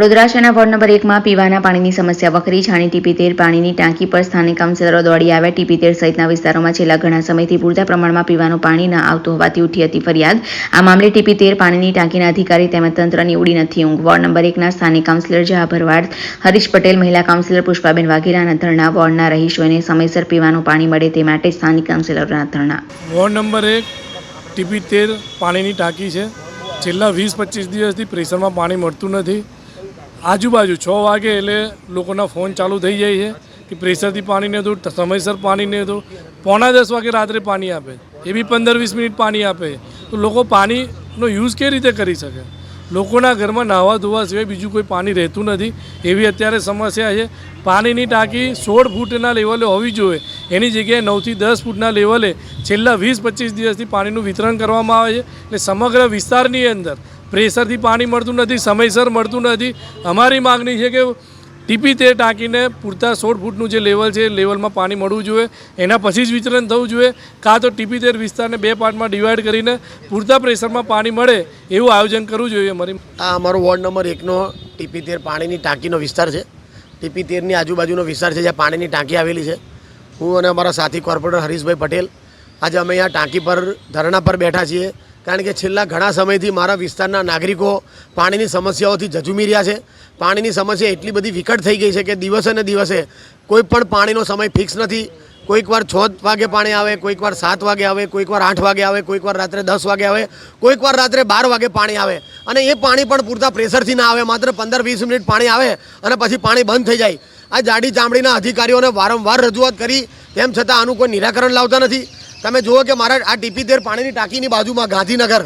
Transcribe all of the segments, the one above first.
Vadodara ward number એકમાં પીવાના પાણીની સમસ્યા વખરી. છાણી, ટીપી તેર પાણીની ટાંકી પર સ્થાનિક કાઉન્સિલરો દોડી આવ્યા. ટીપી તેર સહિતના વિસ્તારોમાં છેલ્લા ઘણા સમયથી પૂરતા પ્રમાણમાં પીવાનું પાણી ન આવતું હોવાથી ઉઠી હતી ફરિયાદ. આ મામલે ટીપી તેર પાણીની ટાંકીના અધિકારી તેમજ તંત્રની ઉડી નથી ઊંઘ. વોર્ડ નંબર એકના સ્થાનિક કાઉન્સિલર જહા ભરવાડ હરીશ પટેલ, મહિલા કાઉન્સિલર પુષ્પાબેન વાઘેલાના ધરણા, વોર્ડના રહીશોને સમયસર પીવાનું પાણી મળે તે માટે સ્થાનિક કાઉન્સિલરોના ધરણા. વોર્ડ નંબર એક, ટીપી તેર પાણીની ટાંકી છે. છેલ્લા વીસ પચીસ દિવસથી પ્રેશરમાં પાણી મળતું નથી. આજુબાજુ છ વાગે એટલે લોકોના ફોન ચાલુ થઈ જાય છે કે પ્રેશરથી પાણી નહીં હતું, સમયસર પાણી નહીં હતું. પોણા દસ વાગે રાત્રે પાણી આપે. એ બી પંદર વીસ મિનિટ પાણી આપે. તો લોકો પાણીનો યુઝ કેવી રીતે કરી શકે? લોકોના ઘરમાં નાહવા ધોવા સિવાય બીજું કોઈ પાણી રહેતું નથી. એવી અત્યારે સમસ્યા છે. પાણીની ટાંકી સોળ ફૂટના લેવલે હોવી જોઈએ. એની જગ્યાએ નવથી દસ ફૂટના લેવલે છેલ્લા વીસ પચીસ દિવસથી પાણીનું વિતરણ કરવામાં આવે છે. એટલે સમગ્ર વિસ્તારની અંદર પ્રેશરથી પાણી મળતું નથી, સમયસર મળતું નથી. અમારી માગણી છે કે ટીપી તે ટાંકીને પૂરતા સોળ ફૂટનું જે લેવલ છે, એ લેવલમાં પાણી મળવું જોઈએ. એના પછી જ વિતરણ થવું જોઈએ. કાં તો ટીપી તેર વિસ્તારને બે પાર્ટમાં ડિવાઈડ કરીને પૂરતા પ્રેશરમાં પાણી મળે એવું આયોજન કરવું જોઈએ અમારી આ અમારો વોર્ડ નંબર એકનો ટીપી તેર પાણીની ટાંકીનો વિસ્તાર છે. ટીપી તેરની આજુબાજુનો વિસ્તાર છે જ્યાં પાણીની ટાંકી આવેલી છે. હું અને અમારા સાથી કોર્પોરેટર હરીશભાઈ પટેલ આજે અમે અહીંયા ટાંકી પર, ધરણા પર બેઠા છીએ. કારણ કે છેલ્લા ઘણા સમયથી મારા વિસ્તારના નાગરિકો પાણીની સમસ્યાઓથી જજુમી રહ્યા છે. પાણીની સમસ્યા એટલી બધી વિકટ થઈ ગઈ છે કે દિવસે ને દિવસે કોઈ પણ પાણીનો સમય ફિક્સ નથી. કોઈક વાર છ વાગે પાણી આવે, કોઈક વાર સાત વાગે આવે, કોઈક વાર આઠ વાગે આવે, કોઈક વાર રાત્રે દસ વાગે આવે, કોઈક વાર રાત્રે બાર વાગે પાણી આવે. અને એ પાણી પણ પૂરતા પ્રેશરથી ના આવે, માત્ર પંદર વીસ મિનિટ પાણી આવે અને પછી પાણી બંધ થઈ જાય. આ જાડી ચામડીના અધિકારીઓને વારંવાર રજૂઆત કરી, તેમ છતાં આનું કોઈ નિરાકરણ લાવતા નથી. તમે જુઓ કે મારા આ ટીપી તેર પાણીની ટાંકીની બાજુમાં ગાંધીનગર,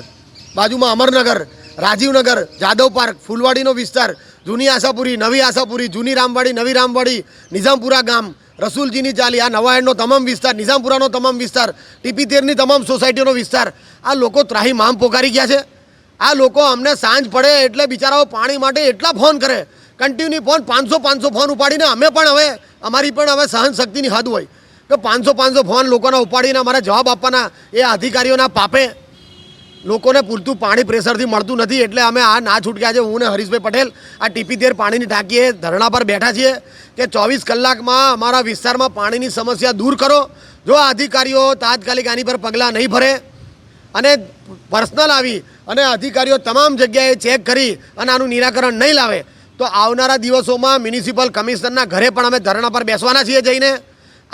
બાજુમાં અમરનગર, રાજીવનગર, જાદવ પાર્ક, ફૂલવાડીનો વિસ્તાર, જૂની આશાપુરી, નવી આશાપુરી, જૂની રામવાડી, નવી રામવાડી, નિઝામપુરા ગામ, રસુલજીની ચાલી, આ નવાયણનો તમામ વિસ્તાર, નિઝામપુરાનો તમામ વિસ્તાર, ટીપી તેરની તમામ સોસાયટીનો વિસ્તાર, આ લોકો ત્રાહી મામ પોકારી ગયા છે. આ લોકો અમને સાંજ પડે એટલે બિચારાઓ પાણી માટે એટલા ફોન કરે. કન્ટિન્યુ ફોન, પાંચસો પાંચસો ફોન ઉપાડીને અમે પણ હવે, અમારી પણ હવે સહન શક્તિની હદ હોય. કે પાંચસો પાંચસો ફોન લોકોના ઉપાડીને અમારે જવાબ આપવાના એ અધિકારીઓના પાપે. લોકોને પૂરતું પાણી પ્રેશરથી મળતું નથી એટલે અમે આ ના છૂટક્યા છે. હું ને હરીશભાઈ પટેલ આ ટીપી તેર પાણીની ટાંકીએ ધરણા પર બેઠા છીએ કે ચોવીસ કલાકમાં અમારા વિસ્તારમાં પાણીની સમસ્યા દૂર કરો. જો આ અધિકારીઓ તાત્કાલિક આની પર પગલાં નહીં ભરે અને પર્સનલ આવી અને અધિકારીઓ તમામ જગ્યાએ ચેક કરી અને આનું નિરાકરણ નહીં લાવે, તો આવનારા દિવસોમાં મ્યુનિસિપલ કમિશનરના ઘરે પણ અમે ધરણા પર બેસવાના છીએ જઈને.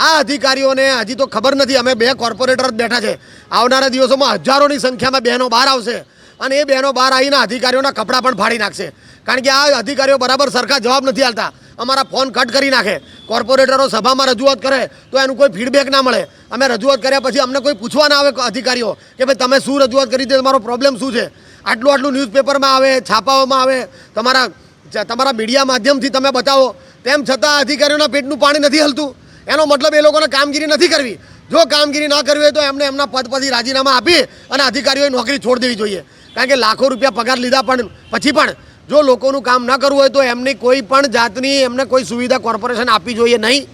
આ અધિકારીઓને હજી તો ખબર નથી. અમે બે કોર્પોરેટર બેઠા છે. આવનારા દિવસોમાં હજારોની સંખ્યામાં બહેનો બહાર આવશે અને એ બહેનો બહાર આવીને અધિકારીઓના કપડાં પણ ફાડી નાખશે. કારણ કે આ અધિકારીઓ બરાબર સરખા જવાબ નથી આવતા અમારા ફોન કટ કરી નાખે. કોર્પોરેટરો સભામાં રજૂઆત કરે તો એનું કોઈ ફીડબેક ના મળે. અમે રજૂઆત કર્યા પછી અમને કોઈ પૂછવા ના આવે અધિકારીઓ કે ભાઈ તમે શું રજૂઆત કરી તે તમારો પ્રોબ્લેમ શું છે? આટલું આટલું ન્યૂઝપેપરમાં આવે, છાપાઓમાં આવે. તમારા તમારા મીડિયા માધ્યમથી તમે બતાવો. તેમ છતાં અધિકારીઓના પેટનું પાણી નથી હલતું. એનો મતલબ એ લોકોને કામગીરી નથી કરવી. જો કામગીરી ના કરવી હોય તો એમને એમના પદ પરથી રાજીનામા આપી અને અધિકારીઓએ નોકરી છોડી દેવી જોઈએ. કારણ કે લાખો રૂપિયા પગાર લીધા પણ પછી પણ જો લોકોનું કામ ન કરવું હોય તો એમની કોઈ પણ જાતની એમને કોઈ સુવિધા કોર્પોરેશન આપવી જોઈએ નહીં.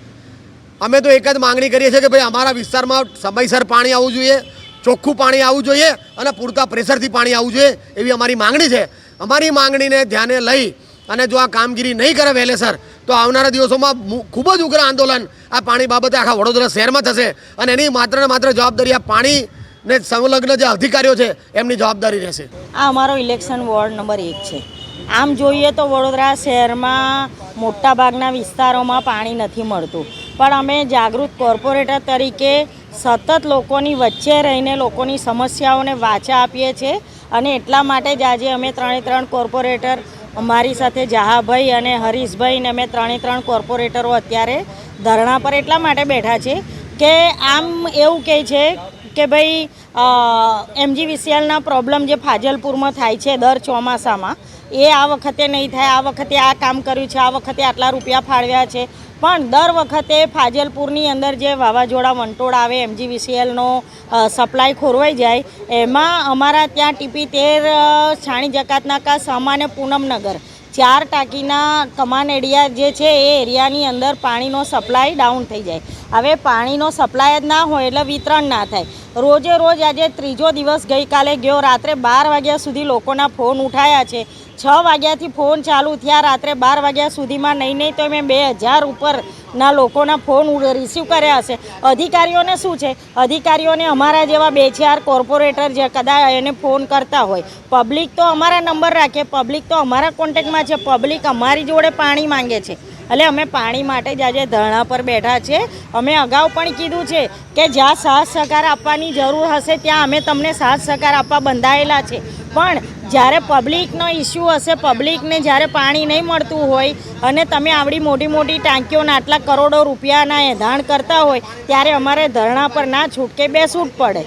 અમે તો એક જ માંગણી કરીએ છીએ કે ભાઈ અમારા વિસ્તારમાં સમયસર પાણી આવવું જોઈએ, ચોખ્ખું પાણી આવવું જોઈએ અને પૂરતા પ્રેશરથી પાણી આવવું જોઈએ એવી અમારી માંગણી છે. અમારી માંગણીને ધ્યાને લઈ અને જો આ કામગીરી નહીં કરે વહેલેસર તો આવનારા દિવસોમાં ખૂબ જ ઉગ્ર આંદોલન આ પાણી બાબતે આખા વડોદરા શહેરમાં થશે અને એની માત્ર ને માત્ર જવાબદારી આ પાણીને સંલગ્ન જે અધિકારીઓ છે, એમની જવાબદારી રહેશે. આ અમારો ઇલેક્શન વોર્ડ નંબર એક છે. આમ જોઈએ તો વડોદરા શહેરમાં મોટાભાગના વિસ્તારોમાં પાણી નથી મળતું. પણ અમે જાગૃત કોર્પોરેટર તરીકે સતત લોકોની વચ્ચે રહીને લોકોની સમસ્યાઓને વાચા આપીએ છીએ અને એટલા માટે જ આજે અમે ત્રણે ત્રણ કોર્પોરેટર અમારી સાથે જહાભાઈ અને હરીશભાઈ ને અમે ત્રણે ત્રણ કોર્પોરેટરો અત્યારે ધરણા પર એટલા માટે બેઠા છે કે આમ એવું કહે છે કે ભાઈ એમજીવીસીએલના પ્રોબ્લેમ જે ફાજલપુરમાં થાય છે દર ચોમાસામાં, એ આ વખતે નહીં થાય, આ વખતે આ કામ કર્યું છે, આ વખતે આટલા રૂપિયા ફાળવ્યા છે પણ દર વખતે ફાજલપુરની અંદર જે વાવાઝોડા વંટોળ આવે, એમજીવીસીએલનો સપ્લાય ખોરવાઈ જાય, એમાં અમારા ત્યાં ટીપી તેર છાણી જકાતના કા સામાન્ય પૂનમનગર ચાર ટાંકીના કમાન એરિયા જે છે એ એરિયાની અંદર પાણીનો સપ્લાય ડાઉન થઈ જાય. હવે પાણીનો સપ્લાય જ ના હોય એટલે વિતરણ ના થાય. રોજે રોજ આજે ત્રીજો દિવસ ગઈકાલે ગયો. રાત્રે બાર વાગ્યા સુધી લોકોના ફોન ઉઠાયા છે. છ વાગ્યાથી ફોન ચાલુ થયા. રાત્રે બાર વાગ્યા સુધીમાં નહીં નહીં તો મેં બે હજાર ઉપરના લોકોના ફોન રિસીવ કર્યા હશે. અધિકારીઓને શું છે? અધિકારીઓને અમારા જેવા બે ચાર કોર્પોરેટર જે કદાચ એને ફોન કરતા હોય. પબ્લિક તો અમારા નંબર રાખે. પબ્લિક તો અમારા કોન્ટેક્ટમાં છે. પબ્લિક અમારી જોડે પાણી માંગે છે. એટલે અમે પાણી માટે જ આજે ધરણા પર બેઠા છે. અમે અગાઉ પણ કીધું છે કે જ્યાં સાથ સહકાર આપવાની જરૂર હશે, ત્યાં અમે તમને સાથ સહકાર આપવા બંધાયેલા છે. પણ જ્યારે પબ્લિકનો ઇસ્યુ હશે, પબ્લિકને જ્યારે પાણી નહીં મળતું હોય અને તમે આવડી મોટી મોટી ટાંકીઓના આટલા કરોડો રૂપિયાના એંધાણ કરતા હોય, ત્યારે અમારે ધરણા પર ના છૂટકે બેસવું પડે.